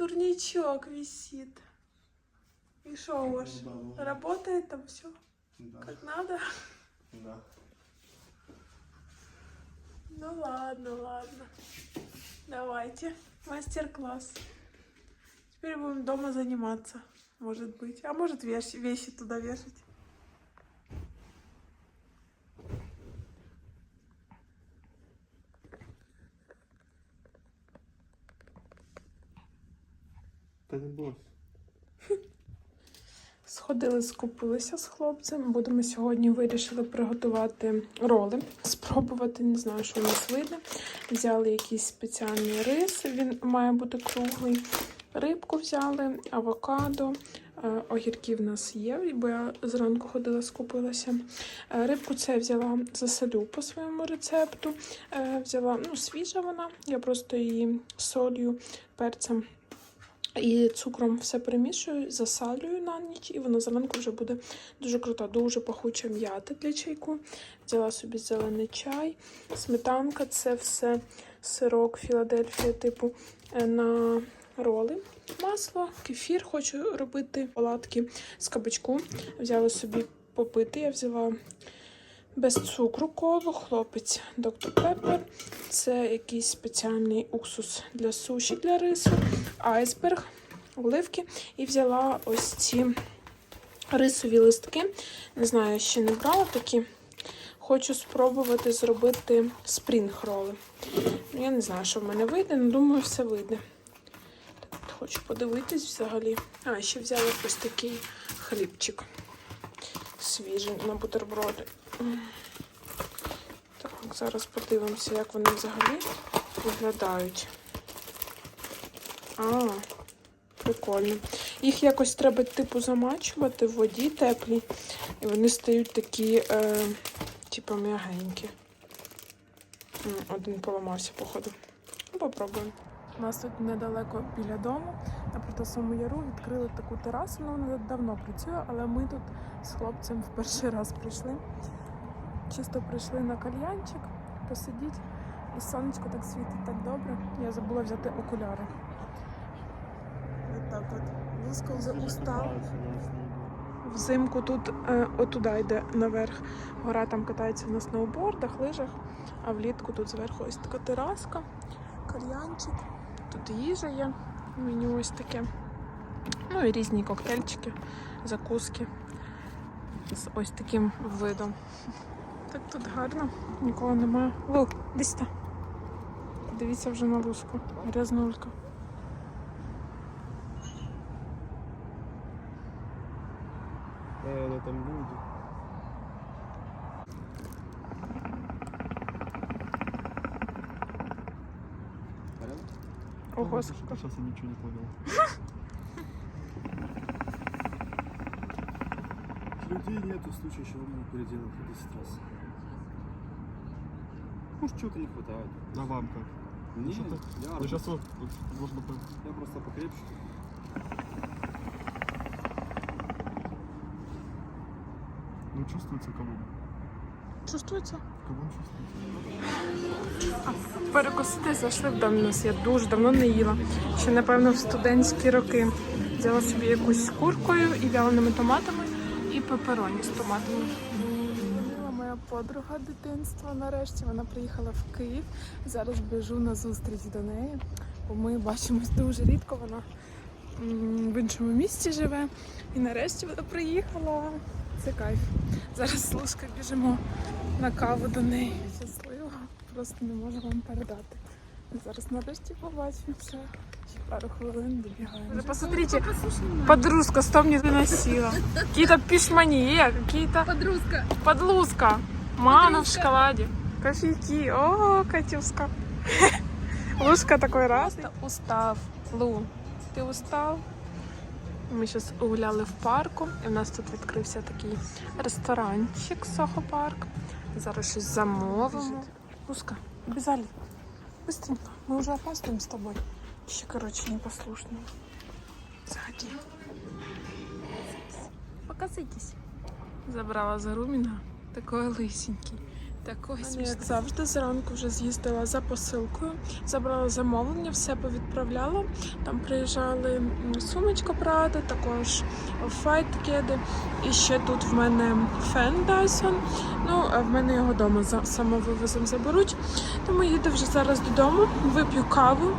турничок висит. И что ну, Работает там все да, как надо? да. Ну ладно, ладно. Давайте. Мастер-класс. Теперь будем дома заниматься. Может быть. А может вещи, вещи туда вешать. Та не бойся. Сходили, скупилися з хлопцем. Будемо сьогодні вирішили приготувати роли. Спробувати, не знаю, що у нас вийде. Взяли якийсь спеціальний рис, він має бути круглий. Рибку взяли, авокадо, е, огірки в нас є, бо я зранку ходила, скупилася. Е, Рибку це взяла засолю по своєму рецепту. Е, Взяла ну, свіжа вона, я просто її солью, перцем і цукром все перемішую, засалюю на ніч, і воно зранку вже буде дуже круто, дуже пахуча м'ята для чайку. Взяла собі зелений чай, сметанка це все сирок Філадельфія, типу е, на роли. Масло, кефір хочу робити, оладки з кабачку. Взяла собі попити. Я взяла без цукру колу, хлопець Доктор Пеппер. Це якийсь спеціальний уксус для суші для рису, айсберг, оливки. І взяла ось ці рисові листки. Не знаю, ще не брала такі. Хочу спробувати зробити спрінг роли. Ну, Я не знаю, що в мене вийде, але думаю, все вийде. Хочу подивитись взагалі. А, ще взяла ось такий хлібчик свіжий на бутерброди. Так, зараз подивимося, як вони взагалі виглядають. А, прикольно. Їх якось треба, типу, замачувати в воді теплій, і вони стають такі, е, типу, м'ягенькі. Один поламався, походу. Ну, попробуємо. У нас тут недалеко біля дому, на Протасому Яру відкрили таку терасу. Ну, вона давно працює, але ми тут з хлопцем в перший раз прийшли. Чисто прийшли на кальянчик, посидіть. І сонечко так світить так добре. Я забула взяти окуляри. Так от. Луско вже устав. Взимку тут е, отуда йде наверх. Гора там катається на сноубордах, лижах, а влітку тут зверху ось така тераска, кальянчик. Тут їжа є, меню ось таке. Ну і різні коктейльчики, закуски з ось таким видом. Так тут гарно, нікого немає. Лу, десь та. Дивіться вже на луску. Грязнулька. Наверное, там люди. Ого, Сейчас сколько. я ничего не понял. Людей нету, случая, чего мы переделать по 10 раз. Может, чего-то не хватает. А вам как? Не, что-то- я, Ну, сейчас вот, вот можно я просто покрепче. Чувствуется кого? Чувствується? Кого чувствуется? Перекусити зайшли в дом у нас. Я дуже давно не їла. Ще, напевно, в студентські роки. Взяла собі якусь з куркою і вяленими томатами, і пепероні з томатами. Моя подруга дитинства нарешті. Вона приїхала в Київ. Зараз біжу на зустріч до неї, бо ми бачимось дуже рідко. Вона в іншому місті живе. І нарешті вона приїхала. Це кайф. Зараз з Лушкою біжимо на каву до неї. Щаслива, просто не можу вам передати. Зараз нарешті побачимося. Ще пару хвилин добігаємо. Посмотрите, подружка что мне приносила. Какие-то пишмани, какие-то Подружка. подлузка. Мана в шоколаде. Кофейки. О, Катюшка. Лушка такой раз. Устав. Лу, ти устав? Ми зараз гуляли в парку, і в нас тут відкрився такий ресторанчик Сохо Парк. Зараз щось замовимо. Луска, обязали. Быстренько. Мы уже опаздываем с тобой. Еще, короче, непослушные. Заходи. Показывайтесь. Забрала Зарумина. Такой лысенький. Такой Аня, як завжди, зранку вже з'їздила за посилкою, забрала замовлення, все повідправляла. Там приїжджали сумочка Прада, також файт кеди. І ще тут в мене фен Dyson. Ну, а в мене його вдома самовивозом заберуть. Тому їду вже зараз додому, вип'ю каву.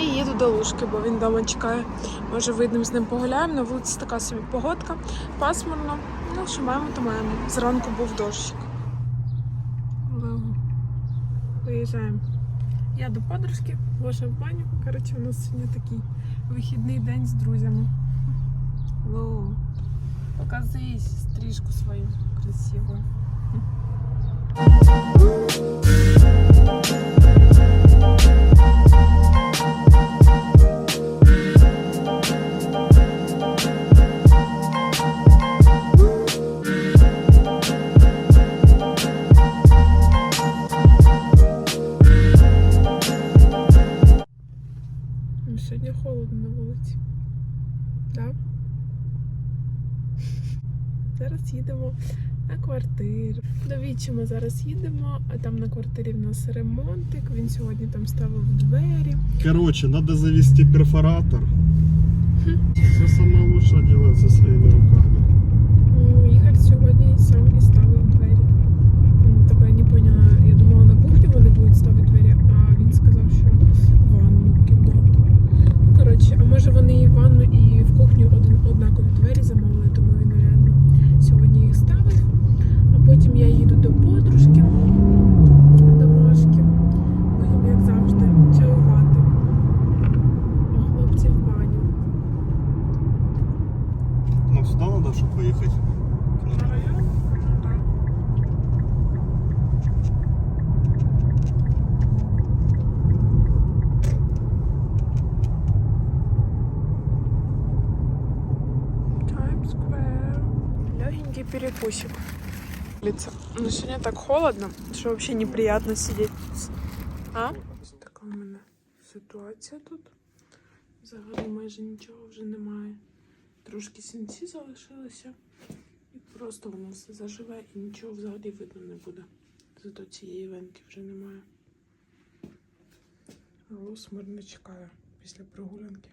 І їду до Лужки, бо він вдома чекає. Може, вийдемо з ним погуляємо. На вулиці така собі погодка, пасмурно. Ну, що маємо, то маємо. Зранку був дощик. Виїжджаємо. Я до подружки, в баню. Коротше, у нас сьогодні такий вихідний день з друзями. Воу. Показуй стрижку свою красиву. Їдемо на квартиру. До Вічі ми зараз їдемо, а там на квартирі в нас ремонтик. Він сьогодні там ставив двері. Коротше, треба завести перфоратор. Це найкраще діло за своїми руками. Ну, Ігор сьогодні сам і ставив двері. М, Так я не поняла. Я думала, на кухню вони будуть ставити двері, а він сказав, що в ванну кімнату. Ну, коротше, а може вони і в ванну, і в кухню один, однакові двері замовили, тому він, напевно, сьогодні їх ставив. А потім я їду до подружки, до Машки. Будемо, як завжди, чаювати. А хлопці в баню. Нам сюда надо, поехать. На район? Square. Легенький перекусик. Лицо. Ну, сегодня так холодно, что вообще неприятно сидеть. А? Така у мене ситуація тут. Взагалі майже нічого вже немає. Трошки сінці залишилося. Просто воно все заживе і нічого взагалі видно не буде. Зато цієї венки вже немає. Голос мирно чекає після прогулянки.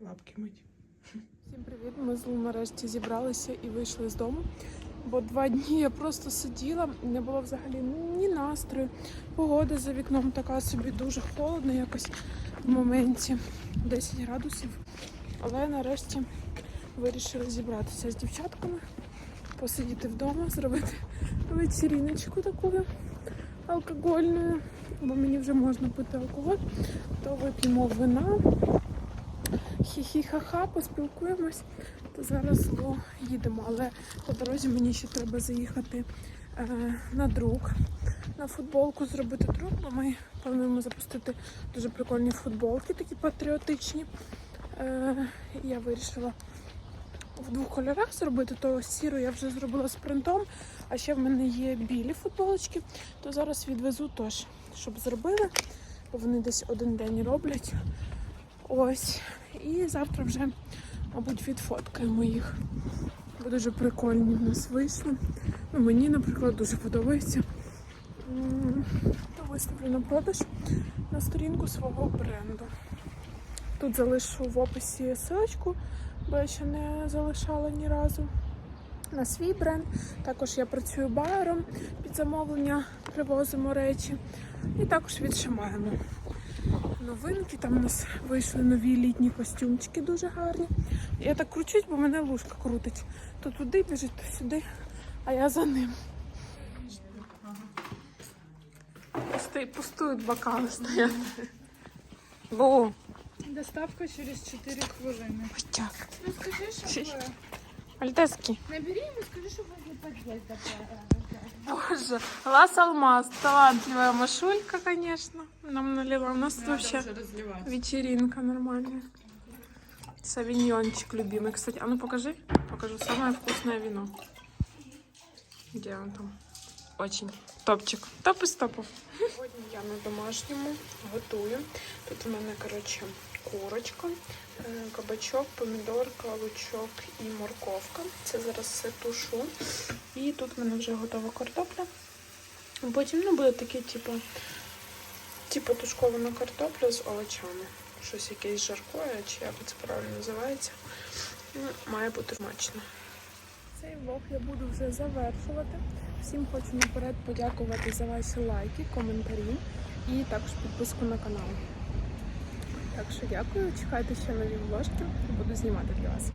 Лапки мить. Всім привіт! Ми з Лу нарешті зібралися і вийшли з дому. Бо два дні я просто сиділа, не було взагалі ні настрою. Погода за вікном така собі дуже холодно якось в моменті 10 градусів. Але нарешті вирішили зібратися з дівчатками, посидіти вдома, зробити вечеріночку таку алкогольну, бо мені вже можна пити алкоголь, то вип'ємо вина. Хі-хі-ха-ха, поспілкуємось. То зараз їдемо, але по дорозі мені ще треба заїхати е, на друк, на футболку зробити друк, бо ми плануємо запустити дуже прикольні футболки, такі патріотичні. Е, я вирішила в двох кольорах зробити, то сіру я вже зробила з принтом, а ще в мене є білі футболочки, то зараз відвезу теж, щоб зробили, бо вони десь один день роблять. Ось. І завтра вже, мабуть, відфоткаємо їх. Бо дуже прикольні в нас вийшли. Ну, мені, наприклад, дуже подобається. То виставлю на продаж на сторінку свого бренду. Тут залишу в описі силочку, бо я ще не залишала ні разу. На свій бренд. Також я працюю байером під замовлення, привозимо речі. І також відшимаємо новинки. Там у нас вийшли нові літні костюмчики дуже гарні. Я так кручусь, бо мене лужка крутить. То туди біжить, то сюди, а я за ним. Пустують бокали стоять. Лу, Доставка через 4 хвилини. пустяк. Ну скажи, щоб... Альтески. Набери йому, скажи, щоб возле під'їзду Боже, Лас Алмаз, талантливая Машулька, конечно, нам налила. У нас тут вообще вечеринка нормальная. Савиньончик любимый. Кстати, а ну покажи. Покажу самое вкусное вино. Где он там? Очень. Топчик. Топ із топов. Сьогодні я на домашньому готую. Тут у мене, коротше, курочка, е, кабачок, помідорка, лучок і морковка. Це зараз все тушу. І тут в мене вже готова картопля. Потім ну, буде таке, типу, типу тушкована картопля з овочами. Щось якесь жаркое, чи як це правильно називається. Ну, має бути смачно. Цей влог я буду вже завершувати. Всім хочу наперед подякувати за ваші лайки, коментарі і також підписку на канал. Так що дякую, чекайте ще нові вложки, буду знімати для вас.